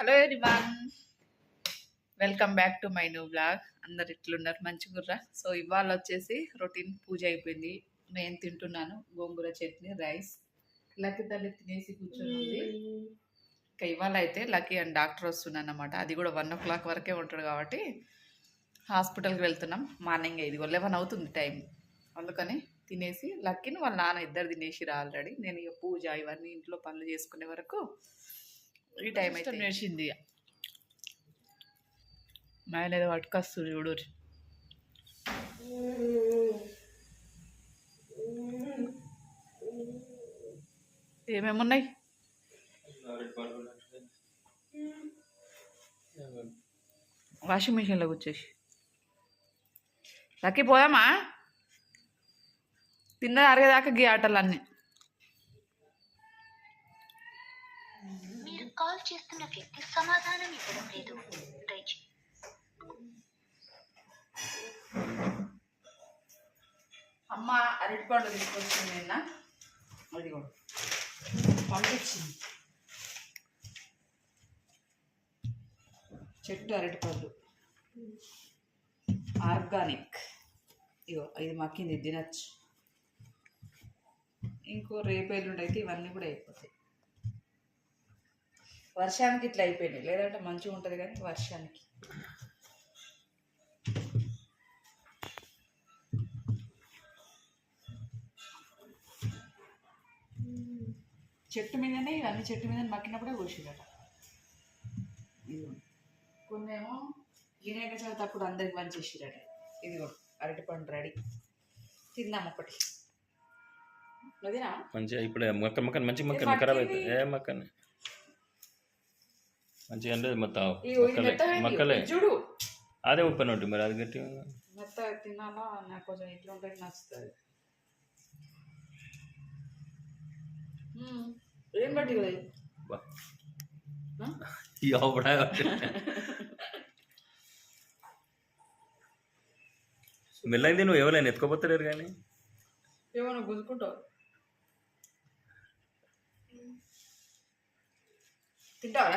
Hello everyone welcome back to my new blog అందరు ఇట్లున్నారు మంచిగుర్రా so ఇవాళ వచ్చేసి రొటీన్ పూజ అయిపోయింది. నేను తింటున్నాను గోంగూర చట్నీ రైస్ లక్కీ తల్లి తినేసి కూర్చొని ఉంది ఇంకా ఇవాళ అయితే లక్కీ అండ్ డాక్టర్ వస్తున్నాను అనమాట అది కూడా వన్ ఓ క్లాక్ వరకే ఉంటాడు కాబట్టి హాస్పిటల్కి వెళ్తున్నాం. మార్నింగ్ ఇదిగో లెవెన్ అవుతుంది టైం అందుకని తినేసి లక్కీని వాళ్ళ నాన్న ఇద్దరు తినేసిరా ఆల్రెడీ నేను ఇక పూజ ఇవన్నీ ఇంట్లో పనులు చేసుకునే వరకు ఈ టైం అయితే. నేర్చింది నాయన ఏదో పట్టుకొస్తుంది చూడు ఏమేమి ఉన్నాయి? వాషింగ్ మిషన్లో కూర్చేసి లక్కీ పోదామా? తిన్నది అరగదాకా గీ ఆటలన్నీ. మీరు కాల్ చేస్తున్న వ్యక్తి సమాధానం ఇవ్వడం లేదు అమ్మ అరటిపండు తీసుకొచ్చింది నిన్న. అది కూడా పంపించింది చెట్టు అరటిపండు ఆర్గానిక్. ఇగో ఇది మక్కింది తినచ్చు. ఇంకో రేపు ఎల్లుండి అయితే ఇవన్నీ కూడా అయిపోతాయి. వర్షానికి ఇట్లా అయిపోయినాయి. లేదంటే మంచిగా ఉంటుంది కానీ వర్షానికి. చెట్టు మీదనే ఇవన్నీ చెట్టు మీద మక్కినప్పుడే కొన్ని ఏమో వినాయక చవితి అప్పుడు అందరికి పని చేసిరట. ఇది కూడా అరటిపండు రెడీ. తిందాం ఒకటి మంచిగా ఇప్పుడు మొక్క మొక్క మంచి మొక్క ఖరాబ్ అవుతుంది ఏ మొక్కని? మంచిగా అంటే మొత్తం మొక్కలే చూడు. అదే ఉప్పని ఉంటుంది మరి అది గట్టి మెత్తగా తినాలా నాకు కొంచెం ఇట్లా ఉంటే నచ్చుతుంది. ఏం బట్టి? ఎవడా మెల్లైంది నువ్వు ఎవరైనా ఎత్తుకోపోతలేరు కానీ. ఏమన్నా గుంజుకుంటావు తింటావా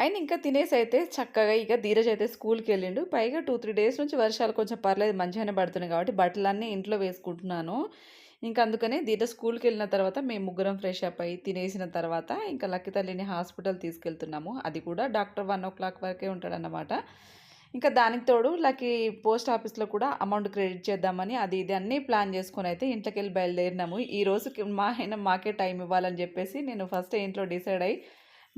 ఆయన ఇంకా తినేసి అయితే చక్కగా ఇక ధీరజ్ అయితే స్కూల్కి వెళ్ళిండు. పైగా టూ త్రీ డేస్ నుంచి వర్షాలు కొంచెం పర్లేదు మంచిగానే పడుతున్నాయి కాబట్టి బట్టలన్నీ ఇంట్లో వేసుకుంటున్నాను. ఇంకా అందుకనే ధీరజ్ స్కూల్కి వెళ్ళిన తర్వాత మేము ముగ్గురం ఫ్రెష్ అప్ అయ్యి తినేసిన తర్వాత ఇంకా లక్కీ తల్లిని హాస్పిటల్ తీసుకెళ్తున్నాము. అది కూడా డాక్టర్ వన్ ఓ క్లాక్ వరకే ఉంటాడన్నమాట. ఇంకా దానికి తోడు లకి పోస్ట్ ఆఫీస్లో కూడా అమౌంట్ క్రెడిట్ చేద్దామని అది ఇది అన్నీ ప్లాన్ చేసుకొని అయితే ఇంట్లోకి వెళ్ళి బయలుదేరినాము. ఈ రోజుకి మా ఆయన మాకే టైం ఇవ్వాలని చెప్పేసి నేను ఫస్ట్ ఇంట్లో డిసైడ్ అయ్యి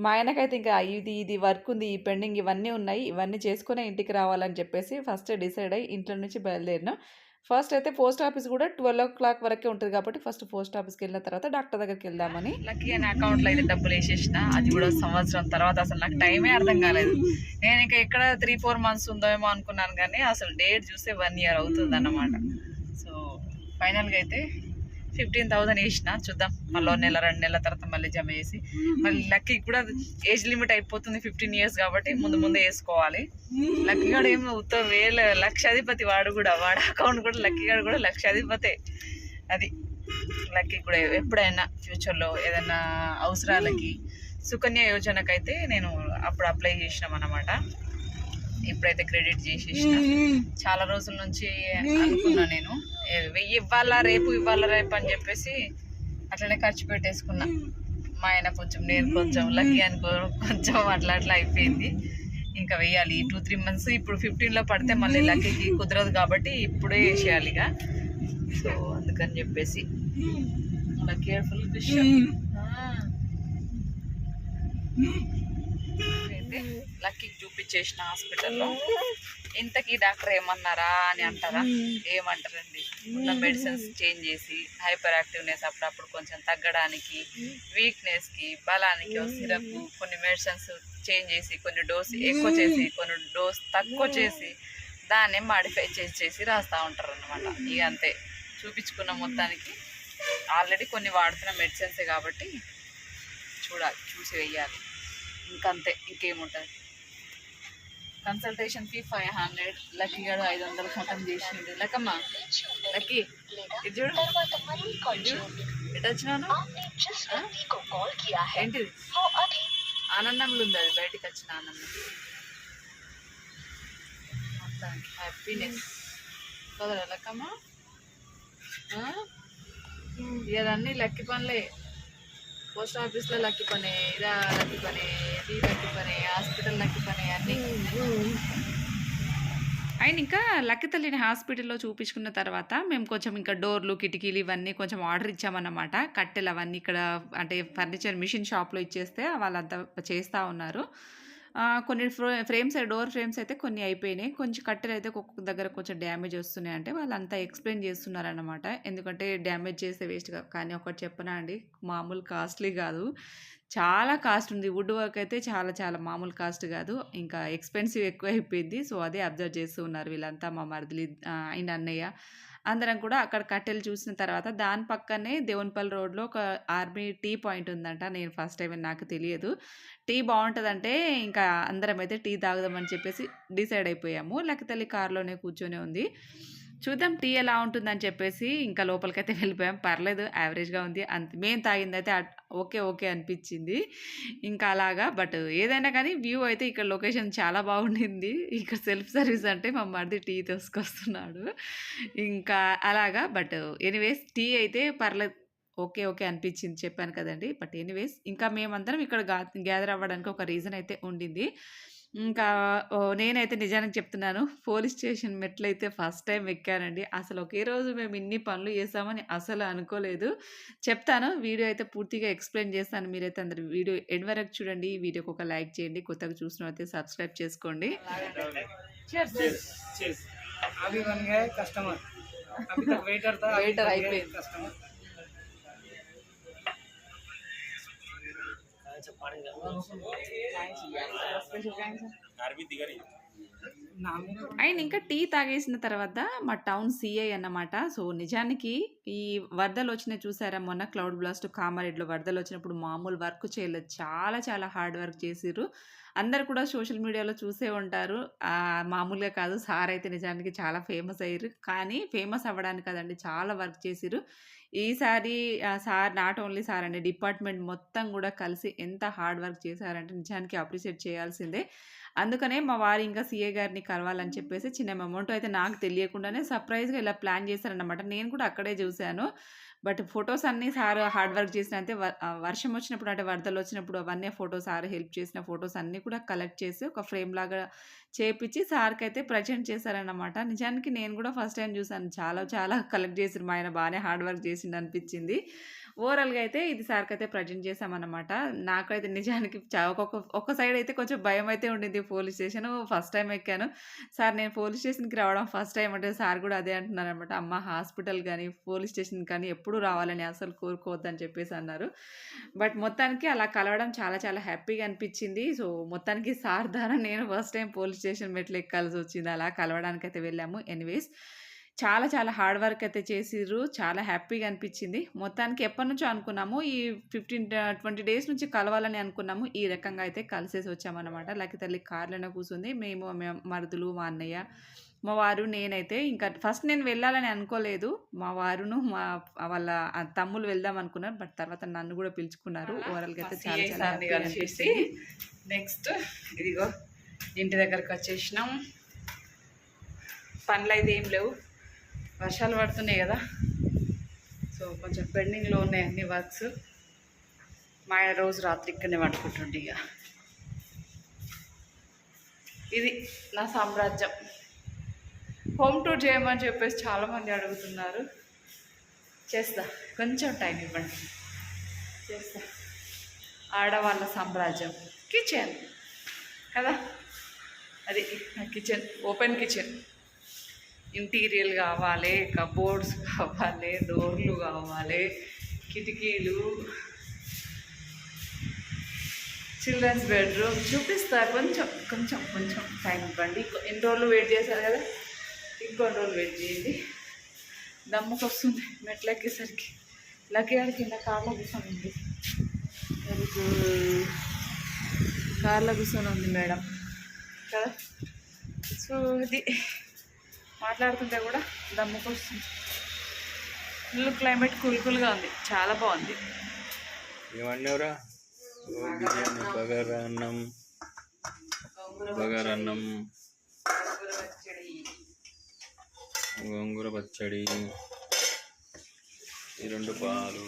మా ఆయనకైతే ఇంకా ఇది ఇది వర్క్ ఉంది ఈ పెండింగ్ ఇవన్నీ ఉన్నాయి ఇవన్నీ చేసుకునే ఇంటికి రావాలని చెప్పేసి ఫస్ట్ డిసైడ్ అయ్యి ఇంట్లో నుంచి బయలుదేరినాం. ఫస్ట్ అయితే పోస్ట్ ఆఫీస్ కూడా ట్వెల్వ్ ఓ క్లాక్ వరకే ఉంటుంది కాబట్టి ఫస్ట్ పోస్ట్ ఆఫీస్కి వెళ్ళిన తర్వాత డాక్టర్ దగ్గరికి వెళ్దామని. లక్కీ అని అకౌంట్లో అయితే డబ్బులు వేసేసిన అది కూడా సంవత్సరం తర్వాత అసలు నాకు టైమే అర్థం కాలేదు. నేను ఇంకా ఎక్కడ త్రీ ఫోర్ మంత్స్ ఉందేమో అనుకున్నాను కానీ అసలు డేట్ చూస్తే వన్ ఇయర్ అవుతుంది అన్నమాట సో ఫైనల్గా అయితే ఫిఫ్టీన్ థౌసండ్ వేసిన చూద్దాం. మళ్ళీ నెల రెండు నెలల తర్వాత మళ్ళీ జమ చేసి మళ్ళీ లక్కీ కూడా ఏజ్ లిమిట్ అయిపోతుంది ఫిఫ్టీన్ ఇయర్స్ కాబట్టి ముందు ముందు వేసుకోవాలి. లక్కీ గాడు ఏమో ఉత్తమ వేల లక్షాధిపతి వాడు కూడా వాడు అకౌంట్ కూడా లక్కీ గాడు కూడా లక్షాధిపతే. అది లక్కీ కూడా ఎప్పుడైనా ఫ్యూచర్లో ఏదైనా అవసరాలకి సుకన్య యోజనకైతే నేను అప్పుడు అప్లై చేసినాం అనమాట ఇప్పుడైతే క్రెడిట్ చేసేసిన. చాలా రోజుల నుంచి అనుకున్నా నేను. వెయ్యి ఇవ్వాలా రేపు ఇవ్వాలా రేపు అని చెప్పేసి అట్లనే ఖర్చు పెట్టేసుకున్నా. మా ఆయన కొంచెం నేను కొంచెం లక్కీ అనుకో కొంచెం అట్లా అట్లా అయిపోయింది. ఇంకా వెయ్యాలి. టూ త్రీ మంత్స్ ఇప్పుడు ఫిఫ్టీన్లో పడితే మళ్ళీ లక్కీకి కుదరదు కాబట్టి ఇప్పుడే వేసేయాలి ఇక. సో అందుకని చెప్పేసి. కేర్ఫుల్ ఫిష్ అయితే లక్కీకి చూపించేసిన హాస్పిటల్లో ఇంతకీ డాక్టర్ ఏమన్నారా? అని అంటారా? ఏమంటారండి? ఉన్న మెడిసిన్స్ చేంజ్ చేసి హైపర్ యాక్టివ్నెస్ అప్పుడప్పుడు కొంచెం తగ్గడానికి వీక్నెస్కి బలానికి సిరప్ కొన్ని మెడిసిన్స్ చేంజ్ చేసి కొన్ని డోస్ ఎక్కువ చేసి కొన్ని డోస్ తక్కువ చేసి దాన్నే మాడిఫై చేసి చేసి రాస్తూ ఉంటారు అనమాట ఇక అంతే. చూపించుకున్న మొత్తానికి ఆల్రెడీ కొన్ని వాడుతున్న మెడిసిన్సే కాబట్టి చూడాలి చూసి వెయ్యాలి. ఇంకంతే ఇంకేముంటుంది? Consultation fee five hundred Lucky గారు ఐదు వందలు ఖతం చేసింది లక్కమ్మ లక్కీ చూడు ఎటు వచ్చినాను ఏంటిది? ఆనందంలో ఉంది అది బయటకు వచ్చిన ఆనందం. హ్యాపీనెస్ కుదరా లక్కమ్మ. ఇవన్నీ లక్కీ పనులే. పోస్ట్ ఆఫీస్లో లక్కి పని ఇదా లక్కి పని ఇది లక్కి పని హాస్పిటల్ లక్కి పని అన్నీ. ఆయన ఇంకా లక్కీ తల్లిని హాస్పిటల్లో చూపించుకున్న తర్వాత మేము కొంచెం ఇంకా డోర్లు కిటికీలు ఇవన్నీ కొంచెం ఆర్డర్ ఇచ్చామన్నమాట. కట్టెలు అవన్నీ ఇక్కడ అంటే ఫర్నిచర్ మిషన్ షాప్లో ఇచ్చేస్తే వాళ్ళంతా చేస్తూ ఉన్నారు. కొన్ని ఫ్రే- ఫ్రేమ్స్ డోర్ ఫ్రేమ్స్ అయితే కొన్ని అయిపోయినాయి. కొంచెం కట్టెలు అయితే ఒక్కొక్క దగ్గర కొంచెం డ్యామేజ్ వస్తున్నాయి అంటే వాళ్ళంతా ఎక్స్ప్లెయిన్ చేస్తున్నారన్నమాట. ఎందుకంటే డ్యామేజ్ చేస్తే వేస్ట్ కానీ ఒకటి చెప్పనా అండి మామూలు కాస్ట్లీ కాదు. చాలా కాస్ట్ ఉంది. వుడ్ వర్క్ అయితే చాలా చాలా మామూలు కాస్ట్ కాదు. ఇంకా ఎక్స్పెన్సివ్ ఎక్కువ అయిపోయింది సో అదే అబ్జర్వ్ చేస్తూ ఉన్నారు వీళ్ళంతా మా మరిదిలి ఆయన అన్నయ్య. అందరం కూడా అక్కడ కట్టెలు చూసిన తర్వాత దాని పక్కనే దేవునిపల్లి రోడ్లో ఒక ఆర్మీ టీ పాయింట్ ఉందంట. నేను ఫస్ట్ టైం నాకు తెలియదు. టీ బాగుంటుందంటే ఇంకా అందరం అయితే టీ తాగుదామని చెప్పేసి డిసైడ్ అయిపోయాము. లక్కతల్లి కార్లోనే కూర్చొని ఉంది. చూద్దాం టీ ఎలా ఉంటుందని చెప్పేసి ఇంకా లోపలికైతే వెళ్ళిపోయాం. పర్లేదు యావరేజ్గా ఉంది. అంత మేము తాగిందైతే అట్- ఓకే ఓకే అనిపించింది. ఇంకా అలాగా బట్ ఏదైనా కానీ వ్యూ అయితే ఇక్కడ లొకేషన్ చాలా బాగుండింది. ఇక్కడ సెల్ఫ్ సర్వీస్ అంటే మా మరిది టీ తీసుకొస్తున్నాడు. ఇంకా అలాగా బట్ ఎనీవేస్ టీ అయితే పర్లేదు ఓకే ఓకే అనిపించింది చెప్పాను కదండి. బట్ ఎనీవేస్ ఇంకా మేమందరం ఇక్కడ గ్యాదర్ అవ్వడానికి ఒక రీజన్ అయితే ఉండింది. ఇంకా నేనైతే నిజానికి చెప్తున్నాను. పోలీస్ స్టేషన్ మెట్లయితే ఫస్ట్ టైం ఎక్కానండి. అసలు ఒకే రోజు మేము ఇన్ని పనులు చేసామని అసలు అనుకోలేదు. చెప్తాను వీడియో అయితే పూర్తిగా ఎక్స్ప్లెయిన్ చేస్తాను. మీరైతే అందరు వీడియో ఎండ్ వరకు చూడండి. ఈ వీడియోకి ఒక లైక్ చేయండి. కొత్తగా చూసిన అయితే సబ్స్క్రైబ్ చేసుకోండి. కస్టమర్ వెయిటర్ అయిపోయింది. కస్టమర్ ఆయన ఇంకా టీ తాగేసిన తర్వాత మా టౌన్ సిఐ అన్నమాట. సో నిజానికి ఈ వరదలు వచ్చినాయి చూసారా? మొన్న క్లౌడ్ బ్లాస్ట్ కామారెడ్లో వరదలు వచ్చినప్పుడు మామూలు వర్క్ చేయలేదు. చాలా చాలా హార్డ్ వర్క్ చేసిర్రు. అందరు కూడా సోషల్ మీడియాలో చూసే ఉంటారు. మామూలుగా కాదు. సార్ అయితే నిజానికి చాలా ఫేమస్ అయ్యారు కానీ ఫేమస్ అవ్వడానికి కదండి చాలా వర్క్ చేసిర్రు. ఈసారి సార్ నాట్ ఓన్లీ సార్ అండి డిపార్ట్మెంట్ మొత్తం కూడా కలిసి ఎంత హార్డ్ వర్క్ చేశారంటే నిజానికి అప్రిషియేట్ చేయాల్సిందే. అందుకనే మా వారు ఇంకా సీఏ గారిని కలవాలని చెప్పేసి చిన్న అమౌంట్ అయితే నాకు తెలియకుండానే సర్ప్రైజ్గా ఇలా ప్లాన్ చేశారనమాట నేను కూడా అక్కడే చూశాను. బట్ ఫొటోస్ అన్నీ సార్ హార్డ్ వర్క్ చేసిన వర్షం వచ్చినప్పుడు అంటే వరదలు వచ్చినప్పుడు అవన్నీ ఫొటోస్ సార్ హెల్ప్ చేసిన ఫొటోస్ అన్నీ కూడా కలెక్ట్ చేసి ఒక ఫ్రేమ్ లాగా చేపించి సార్కి అయితే ప్రజెంట్ చేశారన్నమాట. నిజానికి నేను కూడా ఫస్ట్ టైం చూసాను. చాలా చాలా కలెక్ట్ చేసిన మా ఆయన. బాగానే హార్డ్ వర్క్ చేసిండు అనిపించింది. ఓవరాల్గా అయితే ఇది సార్కి అయితే ప్రజెంట్ చేశామన్నమాట. నాకైతే నిజానికి చా- ఒక్కొక్క సైడ్ అయితే కొంచెం భయం అయితే ఉండింది పోలీస్ స్టేషన్. ఫస్ట్ టైం ఎక్కాను. సార్ నేను పోలీస్ స్టేషన్కి రావడం ఫస్ట్ టైం అంటే సార్ కూడా అదే అంటున్నారు అనమాట అమ్మ హాస్పిటల్ కానీ పోలీస్ స్టేషన్ కానీ ఎప్పుడు రావాలని అసలు కోరుకోవద్దని చెప్పేసి అన్నారు. బట్ మొత్తానికి అలా కలవడం చాలా చాలా హ్యాపీగా అనిపించింది. సో మొత్తానికి సార్ ద్వారా నేను ఫస్ట్ టైం పోలీస్ స్టేషన్ మెట్లు ఎక్కాల్సి వచ్చింది. అలా కలవడానికి అయితే వెళ్ళాము. ఎనీవేస్ చాలా చాలా హార్డ్ వర్క్ అయితే చేసిర్రు. చాలా హ్యాపీగా అనిపించింది. మొత్తానికి ఎప్పటి నుంచో అనుకున్నాము. ఈ ఫిఫ్టీన్ ట్వంటీ డేస్ నుంచి కలవాలని అనుకున్నాము. ఈ రకంగా అయితే కలిసేసి వచ్చామన్నమాట. లకి తల్లి కార్లోనే కూర్చుంది మేము మరుదులు మా అన్నయ్య మా వారు నేనైతే ఇంకా ఫస్ట్ నేను వెళ్ళాలని అనుకోలేదు. మా వారును మా వాళ్ళ తమ్ముళ్ళు వెళ్దాం అనుకున్నారు. బట్ తర్వాత నన్ను కూడా పిలుచుకున్నారు. ఓవరాల్గా అయితే చాలా చాలా నెక్స్ట్ ఇదిగో ఇంటి దగ్గరకు వచ్చేసినాం. పనులు అయితే ఏం లేవు. వర్షాలు పడుతున్నాయి కదా. సో కొంచెం పెండింగ్లో ఉన్నాయి అన్ని వర్క్స్. మా ఆయన రోజు రాత్రి ఇక్కడనే పట్టుకుంటుండే ఇక ఇది నా సామ్రాజ్యం. హోమ్ టూర్ చేయమని చెప్పేసి చాలామంది అడుగుతున్నారు. చేస్తా. కొంచెం టైం ఇవ్వండి. చేస్తా. ఆడవాళ్ళ సామ్రాజ్యం. కిచెన్. కదా? అది కిచెన్ ఓపెన్ కిచెన్. ఇంటీరియల్ కావాలి కబోర్డ్స్ కావాలి డోర్లు కావాలి కిటికీలు. చిల్డ్రన్స్ బెడ్రూమ్ చూపిస్తా కొంచెం కొంచెం కొంచెం టైం ఇవ్వండి. ఎన్ని రోజులు వెయిట్ చేశారు కదా? ఇంకొన్ని రోజులు వెయిట్ చేయండి. దమ్ముకు వస్తుంది మెట్లు ఎక్కేసరికి లక్కీ కింద కార్లో కూర్చొని ఉంది. వెరీ కార్లో కూర్చొని ఉంది మేడం. కదా? సో ఇది మాట్లాడుతుంటే కూడా దమ్ముకు వస్తుంది. ఫుల్ క్లైమేట్ కూల్ కూల్గా ఉంది. చాలా బాగుంది. ఏమన్నావురా? బిర్యానీ బగారా అన్నం బగారా అన్నం గోంగూర పచ్చడి ఈ రెండు పాలు.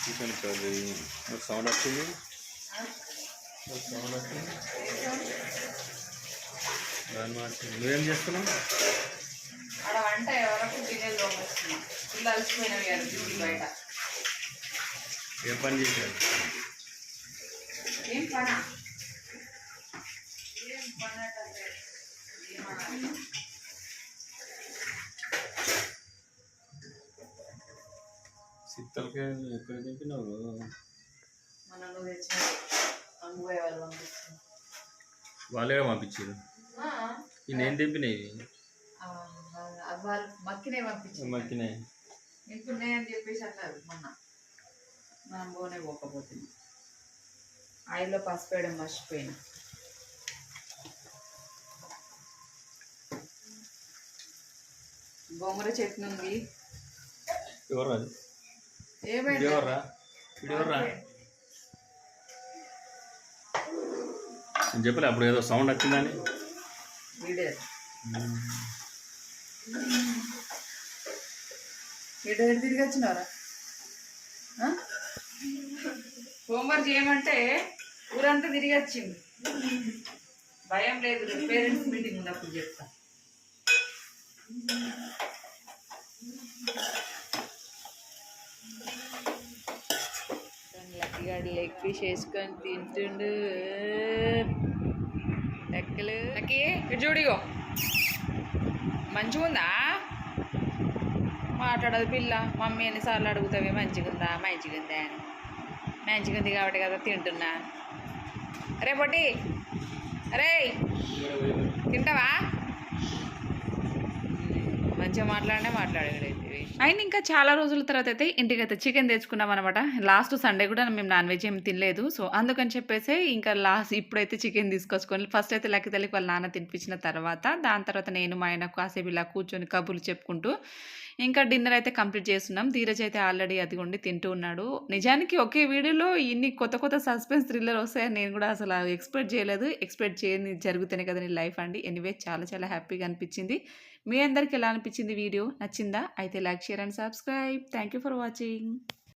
చికెన్ కర్రీ ఒక సౌండ్ వచ్చింది సౌండ్ వచ్చింది దాని మాట నువ్వేం చేస్తున్నావు ఆడ వంట ఎవరకు అలసిపోయినవి డ్యూటీ బయట ఏం పని చేశారు ఏం పనా ఏం? సిత్తలకి ఎక్కడ అంగుపోయే వాళ్ళు పంపించారు. నేను అది వాళ్ళు మక్కినే పంపించింది మక్కినాయి ఇప్పుడు నేను చెప్పేసి అన్నారు మొన్న. మనం పోనే పోకపోతుంది ఆయిల్లో పసుపు వేయడం మర్చిపోయినా. గోంగూర చట్నీ ఉంది ఎవరు అది? నేను చెప్పలే అప్పుడు ఏదో సౌండ్ వచ్చిందని. తిరిగి వచ్చినవరా? హోంవర్క్ చేయమంటే ఊరంతా తిరిగి వచ్చింది. భయం లేదు పేరెంట్స్ మీటింగ్ ఉన్నప్పుడు చెప్తా. లక్కీగాడు లెగ్ పీస్ వేసుకొని తింటుండు. లెక్కలు. లక్కీ చూడిగో మంచిగా ఉందా మాట్లాడదు పిల్ల. మమ్మీ ఎన్నిసార్లు అడుగుతావి మంచిగా ఉందా మంచిగా ఉందా అని. మంచిగా ఉంది కాబట్టి కదా తింటున్నా. రేపటి రే తింటావా? మంచిగా మాట్లాడినే మాట్లాడేది అండ్ ఇంకా చాలా రోజుల తర్వాత అయితే ఇంటికి అయితే చికెన్ తెచ్చుకున్నాం అనమాట లాస్ట్ సండే కూడా మేము నాన్ వెజ్ ఏం తినలేదు. సో అందుకని చెప్పేసి ఇంకా లాస్ట్ ఇప్పుడైతే చికెన్ తీసుకొచ్చుకొని ఫస్ట్ అయితే లక్కి తల్లికి వాళ్ళ నాన్న తినిపించిన తర్వాత దాని తర్వాత నేను మా ఆయన కాసేపు ఇలా కూర్చొని కబుర్లు చెప్పుకుంటూ ఇంకా డిన్నర్ అయితే కంప్లీట్ చేస్తున్నాం. ధీరజ్ అయితే ఆల్రెడీ అది ఉండి తింటూ ఉన్నాడు. నిజానికి ఒకే వీడియోలో ఇన్ని కొత్త కొత్త సస్పెన్స్ థ్రిల్లర్ వస్తాయని నేను కూడా అసలు ఎక్స్పెక్ట్ చేయలేదు. ఎక్స్పెక్ట్ చేయని జరుగుతూనే కదా నీ లైఫ్ అండి. ఎనీవే చాలా చాలా హ్యాపీగా అనిపించింది. మీ అందరికి ఎలా అనిపించింది వీడియో? నచ్చిందా? అయితే like share and subscribe. Thank you for watching.